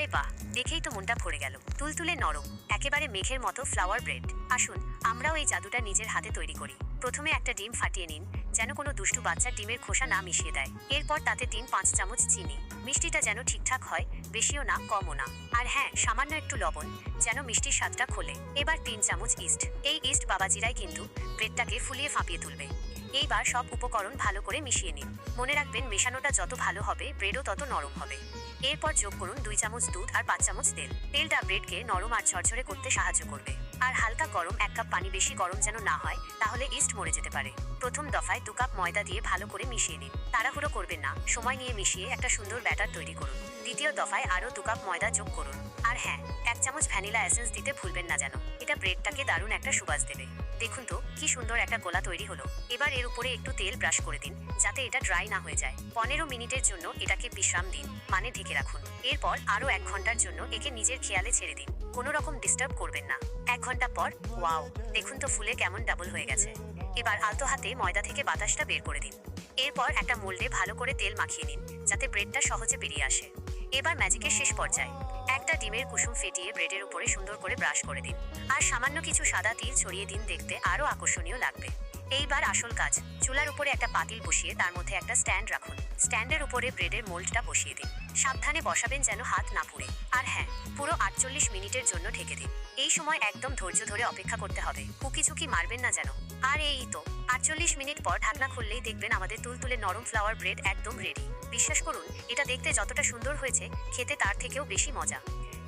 আরে বাহ, দেখেই তো মনটা ভরে গেল। তুলতুলে নরম, একেবারে মেঘের মতো ফ্লাওয়ার ব্রেড আসুন, আমরাও এই জাদুটা নিজের হাতে তৈরি করি। প্রথমে একটা ডিম ফাটিয়ে নিন যেন কোনো দুষ্টু বাচ্চা ডিমের খোসা না মিশিয়ে দেয়। এরপর তাতে তিন পাঁচ চামচ চিনি। মিষ্টিটা যেন ঠিকঠাক হয়, বেশিও না, কমও না। আর হ্যাঁ সামান্য একটু লবণ, যেন মিষ্টির স্বাদটা খোলে। এবার তিন চামচ ইস্ট। এই ইস্ট বাবাজিরাই কিন্তু ব্রেডটাকে ফুলিয়ে ফাঁপিয়ে তুলবে। এইবার সব উপকরণ ভালো করে মিশিয়ে নিন। মনে রাখবেন, মেশানোটা যত ভালো হবে, ব্রেডও তত নরম হবে। এরপর যোগ করুন দুই চামচ দুধ আর পাঁচ চামচ তেল। তেলটা ব্রেডকে নরম আর ঝরঝরে করতে সাহায্য করবে। আর হালকা গরম, এক কাপ পানি বেশি গরম যেন না হয়, তাহলে ইস্ট মরে যেতে পারে। প্রথম দফায় দু কাপ ময়দা দিয়ে ভালো করে মিশিয়ে নিন। তাড়াহুড়ো করবেন না, সময় নিয়ে মিশিয়ে একটা সুন্দর ব্যাটার তৈরি করুন। দ্বিতীয় দফায় আরও দু কাপ ময়দা যোগ করুন। আর হ্যাঁ এক চামচ ভ্যানিলা এসেন্স দিতে ভুলবেন না যেন। এটা ব্রেডটাকে দারুণ একটা সুবাস দেবে। দেখুন তো, কি সুন্দর একটা গোলা তৈরি হলো। এবার এর উপরে একটু তেল ব্রাশ করে দিন, যাতে এটা ড্রাই না হয়ে যায়। পনেরো মিনিটের জন্য এটাকে বিশ্রাম দিন মানে ঢেকে রাখুন। এরপর আরও এক ঘণ্টার জন্য একে নিজের খেয়ালে ছেড়ে দিন। কোনো রকম ডিস্টার্ব করবেন না। এক ঘণ্টা পর, ওয়াও, দেখুন তো ফুলে কেমন ডাবল হয়ে গেছে। এবার আলতো হাতে ময়দা থেকে বাতাসটা বের করে দিন। এরপর একটা মোল্ডে ভালো করে তেল মাখিয়ে নিন, যাতে ব্রেডটা সহজে বেরিয়ে আসে। এবার ম্যাজিকের শেষ পর্যায়ে। একটা ডিমের কুসুম ফেটিয়ে ব্রেডের উপরে সুন্দর করে ব্রাশ করে দিন। আর সামান্য কিছু সাদা তিল ছড়িয়ে দিন দেখতে আরও আকর্ষণীয় লাগবে। এইবার আসল কাজ, চুলার উপরে একটা পাতিল বসিয়ে তার মধ্যে একটা স্ট্যান্ড রাখুন। স্ট্যান্ডের উপরে ব্রেডের মোল্ডটা বসিয়ে দিন। সাবধানে বসাবেন যেন হাত না পুড়ে। আর হ্যাঁ পুরো আটচল্লিশ মিনিটের জন্য ঢেকে দিন। এই সময় একদম ধৈর্য ধরে অপেক্ষা করতে হবে। কুকি চুকি মারবেন না যেন। আর এই তো, আটচল্লিশ মিনিট পর ঢাকনা খুললেই দেখবেন আমাদের তুলতুলে নরম ফ্লাওয়ার ব্রেড একদম রেডি বিশ্বাস করুন, এটা দেখতে যতটা সুন্দর হয়েছে, খেতে তার থেকেও বেশি মজা।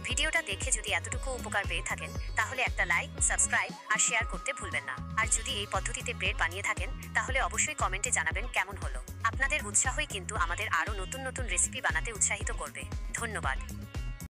ভিডিওটা দেখে যদি এতটুকু উপকার পেয়ে থাকেন, তাহলে একটা লাইক সাবস্ক্রাইব আর শেয়ার করতে ভুলবেন না। আর যদি এই পদ্ধতিতে ব্রেড বানিয়ে থাকেন, তাহলে অবশ্যই কমেন্টে জানাবেন কেমন হলো। আপনাদের উৎসাহই কিন্তু আমাদের আরও নতুন নতুন রেসিপি বানাতে উৎসাহিত করবে। ধন্যবাদ।